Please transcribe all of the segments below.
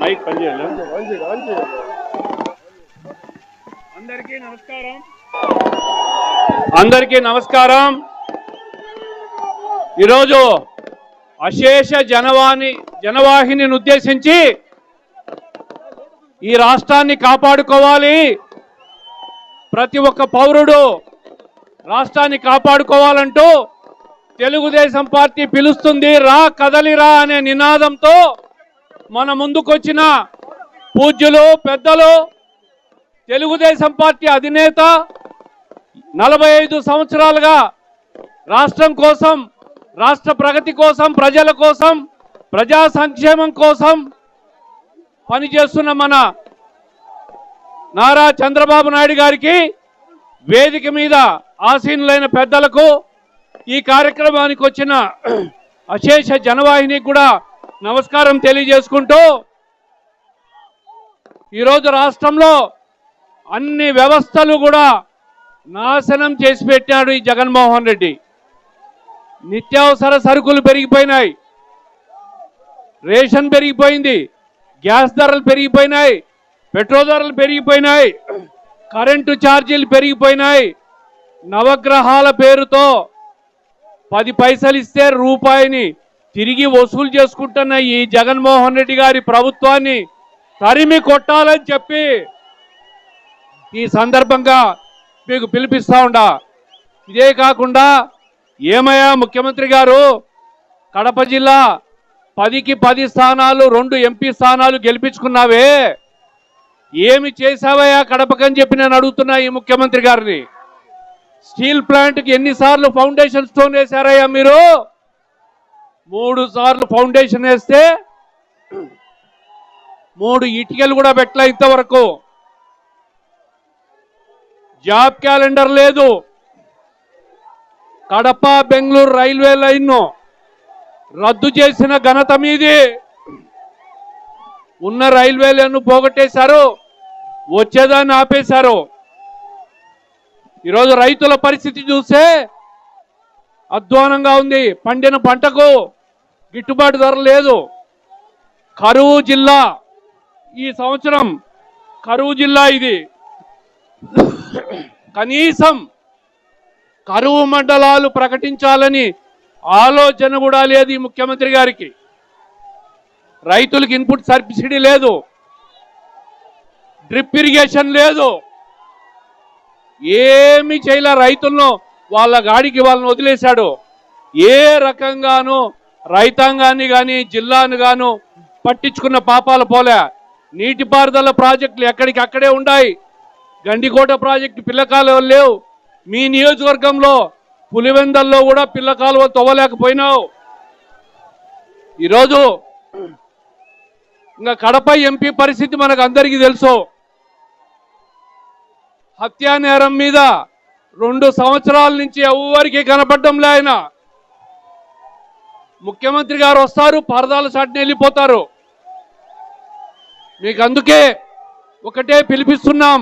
Mic పనిచేయాలి అందరికీ నమస్కారం. అందరికీ నమస్కారం. ఈరోజు అశేష జనవాణి జనవాహిని ఉద్దేశించి ఈ రాష్ట్రాన్ని కాపాడుకోవాలి. ప్రతి ఒక్క పౌరుడు రాష్ట్రాన్ని కాపాడుకోవాలంటూ తెలుగుదేశం పార్టీ పిలుస్తుంది రా కదలిరా అనే నినాదంతో మన ముందుకొచ్చిన పూజ్యులు పెద్దలు తెలుగుదేశం పార్టీ అధినేత నలభై ఐదు సంవత్సరాలుగా రాష్ట్రం కోసం రాష్ట్ర ప్రగతి కోసం ప్రజల కోసం ప్రజా సంక్షేమం కోసం పనిచేస్తున్న మన నారా చంద్రబాబు నాయుడు గారికి వేదిక మీద ఆసీనులైన పెద్దలకు ఈ కార్యక్రమానికి వచ్చిన అశేష జనవాహిని కూడా నమస్కారం తెలియజేసుకుంటూ ఈరోజు రాష్ట్రంలో అన్ని వ్యవస్థలు కూడా నాశనం చేసి పెట్టాడు ఈ జగన్మోహన్ రెడ్డి. నిత్యావసర సరుకులు పెరిగిపోయినాయి. రేషన్ పెరిగిపోయింది. గ్యాస్ ధరలు పెరిగిపోయినాయి. పెట్రోల్ ధరలు పెరిగిపోయినాయి. కరెంటు ఛార్జీలు పెరిగిపోయినాయి. నవగ్రహాల పేరుతో పది పైసలు ఇస్తే రూపాయిని తిరిగి వసూలు చేసుకుంటున్న ఈ జగన్మోహన్ రెడ్డి గారి ప్రభుత్వాన్ని తరిమి కొట్టాలని చెప్పి ఈ సందర్భంగా మీకు పిలిపిస్తా ఉండా. ఇదే కాకుండా ఏమయ్యా ముఖ్యమంత్రి గారు కడప జిల్లా పదికి పది స్థానాలు రెండు ఎంపీ స్థానాలు గెలిపించుకున్నావే. ఏమి చేశావయ్యా కడపకని చెప్పి నేను అడుగుతున్నా ఈ ముఖ్యమంత్రి గారిని. స్టీల్ ప్లాంట్కి ఎన్నిసార్లు ఫౌండేషన్ స్టోన్ వేశారయ్యా మీరు? మూడు సార్లు ఫౌండేషన్ వేస్తే మూడు ఇటుకలు కూడా పెట్టలే ఇంతవరకు. జాబ్ క్యాలెండర్ లేదు. కడప బెంగళూరు రైల్వే లైన్ రద్దు చేసిన ఘనత మీది. ఉన్న రైల్వే లైన్ పోగొట్టేశారు వచ్చేదాన్ని ఆపేశారు. ఈరోజు రైతుల పరిస్థితి చూస్తే అధ్వానంగా ఉంది. పండిన పంటకు గిట్టుబాటు ధర లేదు. కరువు జిల్లా. ఈ సంవత్సరం కరువు జిల్లా ఇది. కనీసం కరువు మండలాలు ప్రకటించాలని ఆలోచన కూడా లేదు ఈ ముఖ్యమంత్రి గారికి. రైతులకు ఇన్పుట్ సబ్సిడీ లేదు. డ్రిప్ ఇరిగేషన్ లేదు. ఏమి చేయలే రైతులను వాళ్ళ గాడికి వాళ్ళని వదిలేశాడు. ఏ రకంగానూ రైతాంగాన్ని కానీ జిల్లాను గాను పట్టించుకున్న పాపాలు పోలే. నీటిపారుదల ప్రాజెక్టులు ఎక్కడికి అక్కడే ఉన్నాయి గండికోట ప్రాజెక్టు పిల్లకాలు లేవు. మీ నియోజకవర్గంలో పులివెందల్లో కూడా పిల్ల కాలువ తవ్వలేకపోయినావు. ఈరోజు ఇంకా కడప ఎంపీ పరిస్థితి మనకు అందరికీ తెలుసు. హత్యా నేరం మీద రెండు సంవత్సరాల నుంచి ఎవరికి కనపడడంలే ఆయన. ముఖ్యమంత్రి గారు వస్తారు పరదాల చాటున వెళ్ళిపోతారు. మీకు అందుకే ఒకటే పిలిపిస్తున్నాం.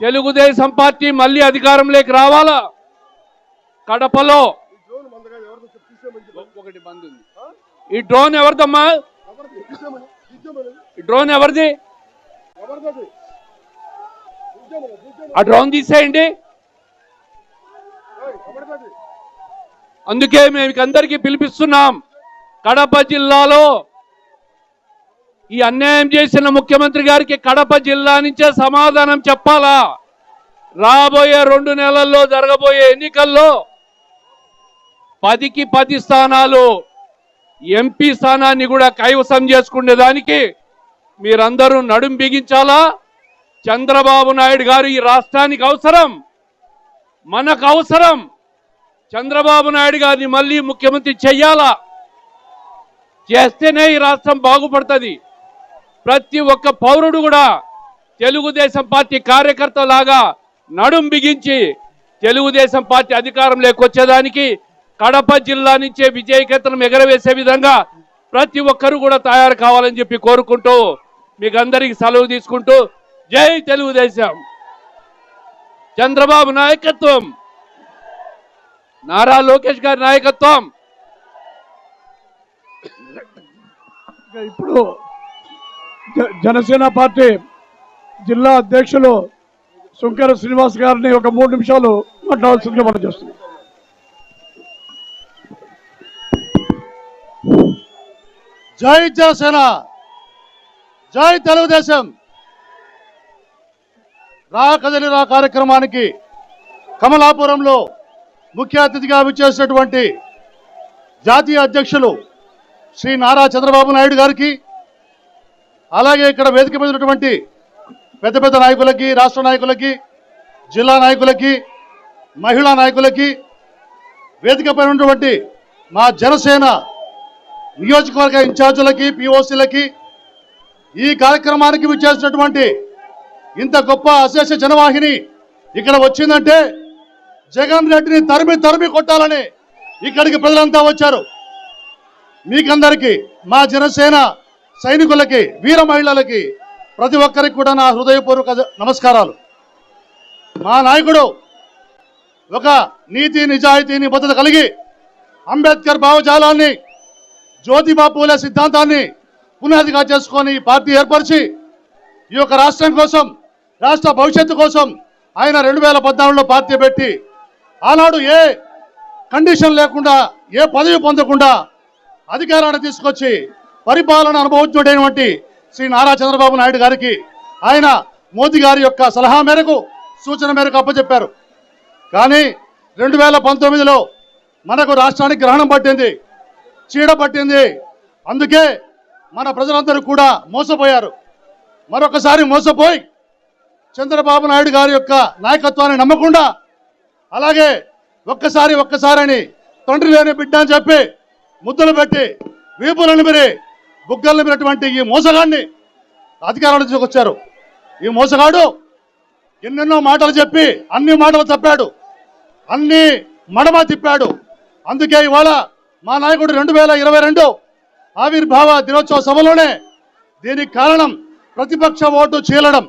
తెలుగుదేశం పార్టీ మళ్ళీ అధికారంలోకి రావాలా? కడపలో. ఒకటి ఈ డ్రోన్ ఎవరిదమ్మా? డ్రోన్ ఎవరిది? ఆ డ్రోన్ తీసేయండి. అందుకే మేము అందరికీ పిలిపిస్తున్నాం. కడప జిల్లాలో ఈ అన్యాయం చేసిన ముఖ్యమంత్రి గారికి కడప జిల్లా నుంచే సమాధానం చెప్పాలా? రాబోయే రెండు నెలల్లో జరగబోయే ఎన్నికల్లో పదికి పది స్థానాలు ఎంపీ స్థానాన్ని కూడా కైవసం చేసుకునే దానికి మీరందరూ నడుం బిగించాలా? చంద్రబాబు నాయుడు గారు ఈ రాష్ట్రానికి అవసరం. మనకు అవసరం. చంద్రబాబు నాయుడు గారిని మళ్ళీ ముఖ్యమంత్రి చెయ్యాలా? చేస్తేనే ఈ రాష్ట్రం బాగుపడుతుంది. ప్రతి ఒక్క పౌరుడు కూడా తెలుగుదేశం పార్టీ కార్యకర్త లాగా నడుం బిగించి తెలుగుదేశం పార్టీ అధికారం లేకొచ్చేదానికి కడప జిల్లా నుంచే విజయకేతనం ఎగరవేసే విధంగా ప్రతి ఒక్కరు కూడా తయారు కావాలని చెప్పి కోరుకుంటూ మీకు అందరికీ సెలవు తీసుకుంటూ జై తెలుగుదేశం. చంద్రబాబు నాయకత్వం. నారా లోకేష్ గారి నాయకత్వం. ఇక ఇప్పుడు జనసేన పార్టీ జిల్లా అధ్యక్షులు శంకర శ్రీనివాస్ గారిని ఒక మూడు నిమిషాలు మాట్లాడాల్సిందిగా మనం చేస్తున్నాం. జై జనసేన జై తెలుగుదేశం. రా కదలి రా కార్యక్రమానికి కమలాపురంలో ముఖ్య అతిథిగా విచ్చేసినటువంటి జాతీయ అధ్యక్షులు శ్రీ నారా చంద్రబాబు నాయుడు గారికి అలాగే ఇక్కడ వేదిక మీద ఉన్నటువంటి పెద్ద పెద్ద నాయకులకి రాష్ట్ర నాయకులకి జిల్లా నాయకులకి మహిళా నాయకులకి వేదికపై ఉన్నటువంటి మా జనసేన నియోజకవర్గ ఇన్ఛార్జీలకి పిఓసీలకి ఈ కార్యక్రమానికి విచ్చేసినటువంటి ఇంత గొప్ప అశేష జనవాహిని ఇక్కడ వచ్చిందంటే జగన్ రెడ్డిని తరిమి తరిమి కొట్టాలని ఇక్కడికి ప్రజలంతా వచ్చారు. మీకందరికీ మా జనసేన సైనికులకి వీర మహిళలకి ప్రతి ఒక్కరికి కూడా నా హృదయపూర్వక నమస్కారాలు. మా నాయకుడు ఒక నీతి నిజాయితీని భద్రత కలిగి అంబేద్కర్ భావజాలాన్ని జ్యోతిబా పూలే సిద్ధాంతాన్ని పునాదిగా చేసుకొని పార్టీ ఏర్పరిచి ఈ యొక్క రాష్ట్రం కోసం రాష్ట్ర భవిష్యత్తు కోసం ఆయన రెండు వేల పద్నాలుగులో పార్టీ పెట్టి ఆనాడు ఏ కండిషన్ లేకుండా ఏ పదవి పొందకుండా అధికారాన్ని తీసుకొచ్చి పరిపాలన అనుభవించినటువంటి శ్రీ నారా చంద్రబాబు నాయుడు గారికి ఆయన మోదీ గారి యొక్క సలహా మేరకు సూచన మేరకు అప్పచెప్పారు. కానీ రెండు వేల పంతొమ్మిదిలో మనకు రాష్ట్రానికి గ్రహణం పట్టింది చీడ పట్టింది. అందుకే మన ప్రజలందరూ కూడా మోసపోయారు. మరొకసారి మోసపోయి చంద్రబాబు నాయుడు గారి యొక్క నాయకత్వాన్ని నమ్మకుండా అలాగే ఒక్కసారి ఒక్కసారని తండ్రి లేని బిడ్డ అని చెప్పి ముద్దులు పెట్టి వీపులను మిరి బుగ్గలను మిరినటువంటి ఈ మోసగాడిని అధికారంలో తీసుకొచ్చారు. ఈ మోసగాడు ఎన్నెన్నో మాటలు చెప్పి అన్ని మాటలు తప్పాడు అన్ని మడమ తిప్పాడు. అందుకే ఇవాళ మా నాయకుడు రెండు వేల ఇరవై రెండు ఆవిర్భావ దినోత్సవ సభలోనే దీనికి కారణం ప్రతిపక్ష ఓటు చీలడం.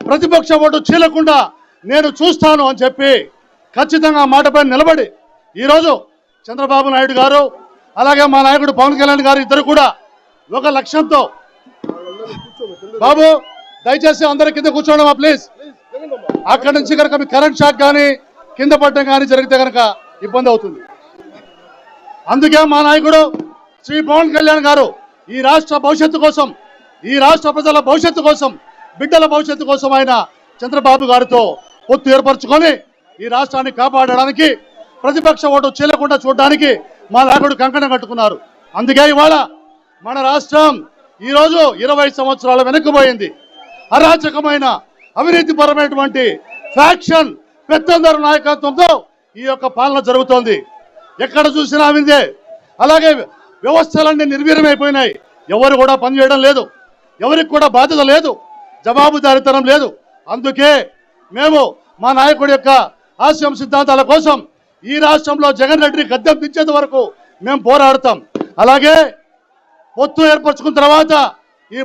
ప్రతిపక్ష ఓటు చీలకుండా నేను చూస్తాను అని చెప్పి ఖచ్చితంగా ఆ మాటపై నిలబడి ఈరోజు చంద్రబాబు నాయుడు గారు అలాగే మా నాయకుడు పవన్ కళ్యాణ్ గారు ఇద్దరు కూడా ఒక లక్ష్యంతో బాబు దయచేసి అందరి కింద కూర్చోండి ప్లీజ్ అక్కడి నుంచి కనుక మీ కరెంట్ షాక్ కానీ కింద పడడం కానీ జరిగితే కనుక ఇబ్బంది అవుతుంది. అందుకే మా నాయకుడు శ్రీ పవన్ కళ్యాణ్ గారు ఈ రాష్ట్ర భవిష్యత్తు కోసం ఈ రాష్ట్ర ప్రజల భవిష్యత్తు కోసం బిడ్డల భవిష్యత్తు కోసం ఆయన చంద్రబాబు గారితో పొత్తు ఏర్పరచుకొని ఈ రాష్ట్రాన్ని కాపాడడానికి ప్రతిపక్ష ఓటు చేయకుండా చూడడానికి మా నాయకుడు కంకణం కట్టుకున్నారు. అందుకే ఇవాళ మన రాష్ట్రం ఈరోజు ఇరవై సంవత్సరాల వెనక్కిపోయింది అరాచకమైన అవినీతిపరమైనటువంటి ఫ్యాక్షన్ పెత్తందరు నాయకత్వంతో ఈ యొక్క పాలన జరుగుతోంది. ఎక్కడ చూసినా అవిందే అలాగే వ్యవస్థలన్నీ నిర్వీర్యమైపోయినాయి. ఎవరు కూడా పనిచేయడం లేదు. ఎవరికి కూడా బాధ్యత లేదు. జవాబుదారితనం లేదు. అందుకే మేము మా నాయకుడి యొక్క ఆశయం సిద్ధాంతాల కోసం ఈ రాష్ట్రంలో జగన్ రెడ్డిని గద్దెం దించేంత వరకు మేము పోరాడతాం. అలాగే పొత్తు ఏర్పరచుకున్న తర్వాత ఈ